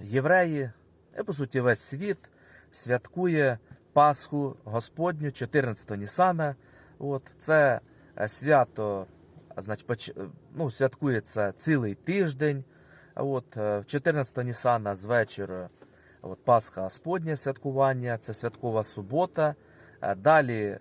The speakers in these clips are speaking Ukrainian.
євреї, і по суті весь світ святкує Пасху Господню 14 Нісана. От, це е, свято значить, поч- ну, святкується цілий тиждень. От, е, 14 Нісана з вечора от, Пасха Господнє святкування, це святкова субота. Е, Далі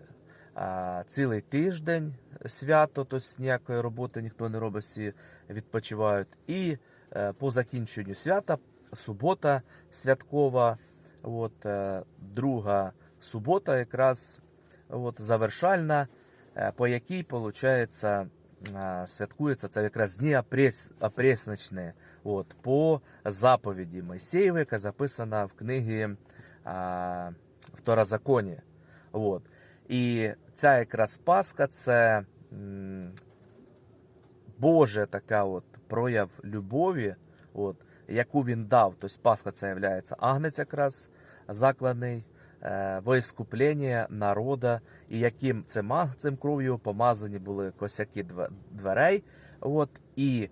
цілий тиждень свято, тобто ніякої роботи ніхто не робить, всі відпочивають. І е, по закінченню свята субота святкова, от, е, друга субота, якраз от, завершальна, е, по якій, виходить, святкується це якраз дні опрес, опресночні, от, по заповіді Мойсеєвої, яка записана в книгі а, Второзаконія. От. І ця якраз Пасха це м, Боже така от прояв любові, от, яку він дав. Тобто Пасха це є агнець якраз закладений е, во іскуплення народа, і яким цим агнцем кров'ю помазані були косяки дверей. От, і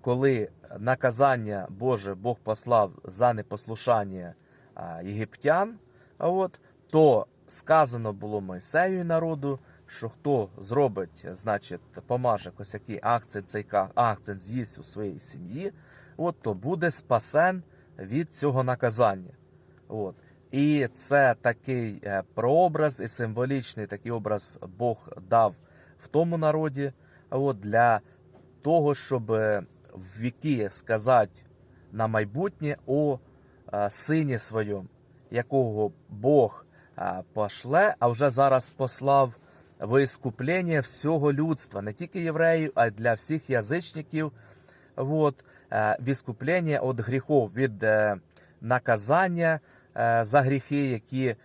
коли наказання Боже Бог послав за непослушання єгиптян, от, то сказано було Мойсею і народу, що хто зробить, значить, помаже косяки акцент, цей акцент з'їсть у своїй сім'ї, от, то буде спасен від цього наказання. От. І це такий е, прообраз і символічний такий образ Бог дав в тому народі, от, для того, щоб е, в віки сказати на майбутнє о е, сині своєму, якого Бог пошле, а вже зараз послав в іскуплення всього людства, не тільки євреїв, а й для всіх язичників. От, в іскуплення від гріхов, від е, наказання е, за гріхи, які е,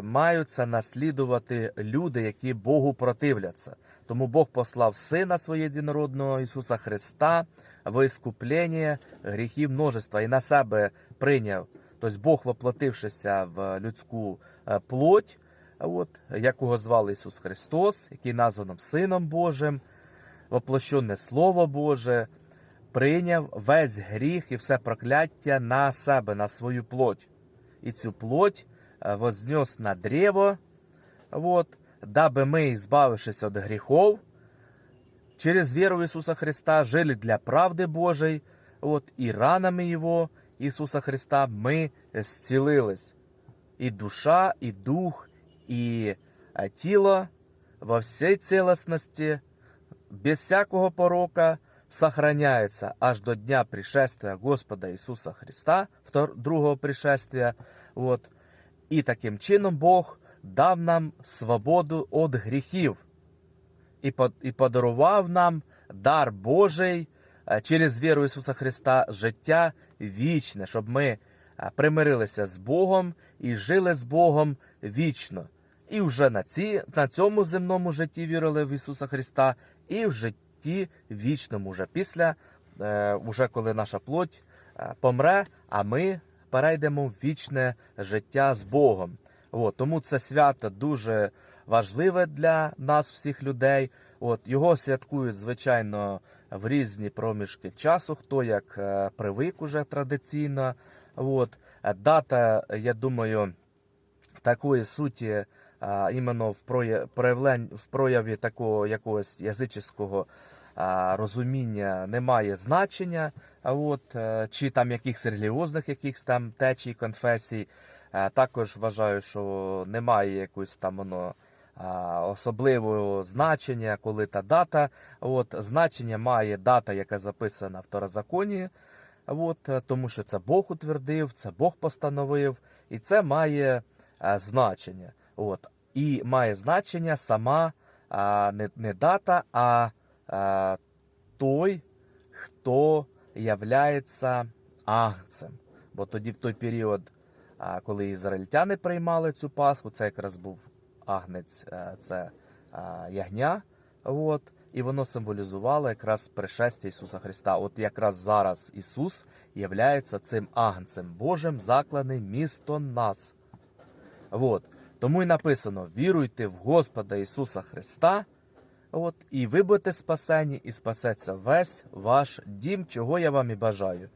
маються наслідувати люди, які Богу противляться. Тому Бог послав Сина Своє єдинородного Ісуса Христа в іскуплення гріхів множества і на себе прийняв. Тобто Бог, воплотившися в людську е, плоть, от, якого звали Ісус Христос, який названо Сином Божим, воплощене Слово Боже, прийняв весь гріх і все прокляття на себе, на свою плоть. І цю плоть е, вознес на древо, вот, даби ми, збавившись від гріхов, через віру в Ісуса Христа жили для правди Божої, от, і ранами Його, Ісуса Христа, ми зцілились. І душа, і дух, і е, тіло во всій цілісності, без всякого порока, сохраняется аж до дня пришествия Господа Ісуса Христа, другого пришествия. От. І таким чином Бог дав нам свободу від гріхів і, подарував нам дар Божий через віру Ісуса Христа, життя вічне, щоб ми примирилися з Богом і жили з Богом вічно. І вже на, ці, на цьому земному житті вірили в Ісуса Христа, і в житті вічному, вже після, е, уже коли наша плоть е, помре, а ми перейдемо в вічне життя з Богом. От, тому це свято дуже важливе для нас, всіх людей. От, його святкують, звичайно, в різні проміжки часу, хто як е, привик уже традиційно. От, дата, я думаю, такої суті а, іменно в проя- проявлень, в прояві такого якогось язичського а, розуміння немає значення. А от, е, чи там якихось релігіозних якихось там течій, конфесій. Е, Також вважаю, що немає якогось там воно особливого значення, коли та дата. От, значення має дата, яка записана в Второзаконії. От, е, тому що це Бог утвердив, це Бог постановив, і це має е, значення. От. І має значення сама а, не, не дата, а, а той, хто являється агнцем. Бо тоді в той період, а, коли ізраїльтяни приймали цю Пасху, це якраз був агнець, е, це а, ягня. От, і воно символізувало якраз пришестя Ісуса Христа. От якраз зараз Ісус являється цим агнцем Божим, закладений місто нас. От. Тому і написано: віруйте в Господа Ісуса Христа, от, і ви будете спасені, і спасеться весь ваш дім, чого я вам і бажаю.